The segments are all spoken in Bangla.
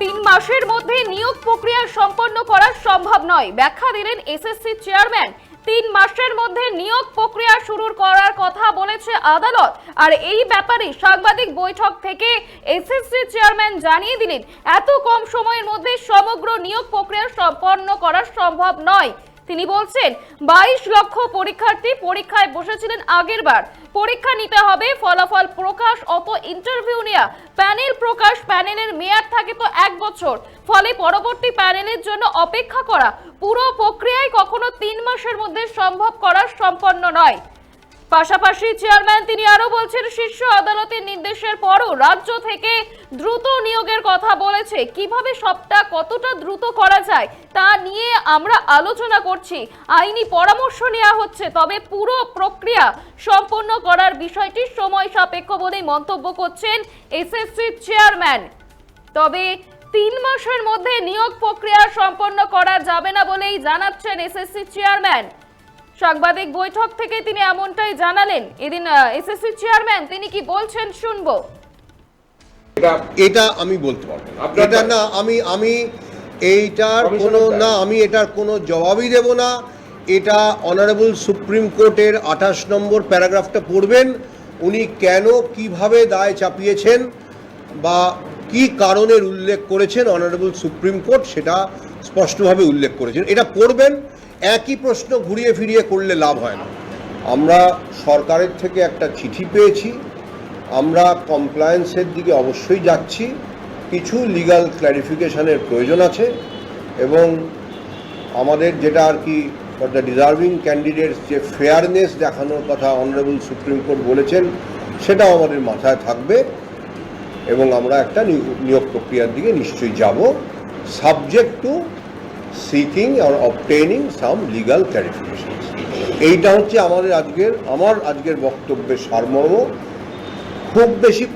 তিন মাসের মধ্যে নিয়োগ প্রক্রিয়া সম্পন্ন করা সম্ভব নয়। ব্যাখ্যা দিলেন এসএসসি চেয়ারম্যান তিন মাসের মধ্যে নিয়োগ প্রক্রিয়া শুরু করার কথা বলেছে আদালত। আর এই ব্যাপারে সাংবাদিক বৈঠক থেকে এসএসসি চেয়ারম্যান জানিয়ে দিলেন, এত কম সময়ের মধ্যে সমগ্র নিয়োগ প্রক্রিয়া সম্পন্ন করা সম্ভব নয়। তিনি বলছেন, বাইশ লক্ষ পরীক্ষার্থী পরীক্ষায় বসেছিলেন আগের বার পরীক্ষা নিতে হবে, ফলাফল প্রকাশ, অত ইন্টারভিউ নেওয়া প্যানেল প্রকাশ, প্যানেলের মেয়াদ থাকে তো এক বছর। ফলে পরবর্তী প্যানেলের জন্য অপেক্ষা করা পুরো প্রক্রিয়ায় কখনো তিন মাসের মধ্যে সম্ভব করা সম্পন্ন নয়। পাশাপাশি চেয়ারম্যান তিনি আরও বলছেন, শীর্ষ আদালতের নির্দেশের পরও রাজ্য থেকে দ্রুত নিয়োগের কথা বলেছে। কীভাবে সবটা, কতটা দ্রুত করা যায়, তা নিয়ে আমরা আলোচনা করছি। আইনি পরামর্শ নেওয়া হচ্ছে, তবে পুরো প্রক্রিয়া সম্পন্ন করার বিষয়টি সময় সাপেক্ষ বলেই মন্তব্য করছেন এসএসসি চেয়ারম্যান। তবে তিন মাসের মধ্যে নিয়োগ প্রক্রিয়া সম্পন্ন করা যাবে না বলেই জানাচ্ছেন এসএসসি চেয়ারম্যান। সাংবাদিক বৈঠক থেকে তিনি এমনটাই জানালেন। এদিন এসএসসি চেয়ারম্যান তিনি কি বলছেন শুনব। এটা এটা আমি বলতে পারব এটা না আমি আমি এইটার কোনো না আমি এটার কোনো জবাবই দেব না। এটা অনারেবল সুপ্রিম কোর্টের আঠাশ নম্বর প্যারাগ্রাফটা পড়বেন। উনি কেন কীভাবে দায় চাপিয়েছেন বা কি কারণের উল্লেখ করেছেন অনারেবল সুপ্রিম কোর্ট সেটা স্পষ্টভাবে উল্লেখ করেছেন। এটা পড়বেন। একই প্রশ্ন ঘুরিয়ে ফিরিয়ে করলে লাভ হয় না। আমরা সরকারের থেকে একটা চিঠি পেয়েছি। আমরা কমপ্লায়েন্সের দিকে অবশ্যই যাচ্ছি। কিছু লিগ্যাল ক্ল্যারিফিকেশনের প্রয়োজন আছে এবং আমাদের যেটা আর কি ফর দ্য ডিজার্ভিং ক্যান্ডিডেটস যে ফেয়ারনেস দেখানোর কথা অনারেবল সুপ্রিম কোর্ট বলেছেন, সেটাও আমাদের মাথায় থাকবে এবং আমরা একটা নিয়োগ প্রক্রিয়ার দিকে নিশ্চয়ই যাব। সাবজেক্ট টু সিকিং আর অবটেনিং সাম লিগাল ক্ল্যারিফিকেশন এইটা হচ্ছে আমাদের আজকের, আমার আজকের বক্তব্যের সারমর্ম। খুব বেশি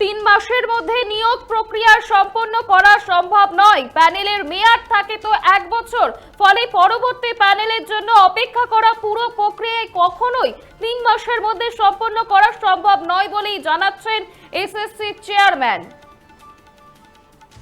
তিন মাসের মধ্যে নিয়োগ প্রক্রিয়া সম্পন্ন করা সম্ভব নয়। প্যানেলের মেয়াদ থাকে তো এক বছর। ফলে পরবর্তী প্যানেলের জন্য অপেক্ষা করা পুরো প্রক্রিয়ায় কখনোই তিন মাসের মধ্যে সম্পন্ন করা সম্ভব নয় বলেই জানাচ্ছেন এসএসসি চেয়ারম্যান।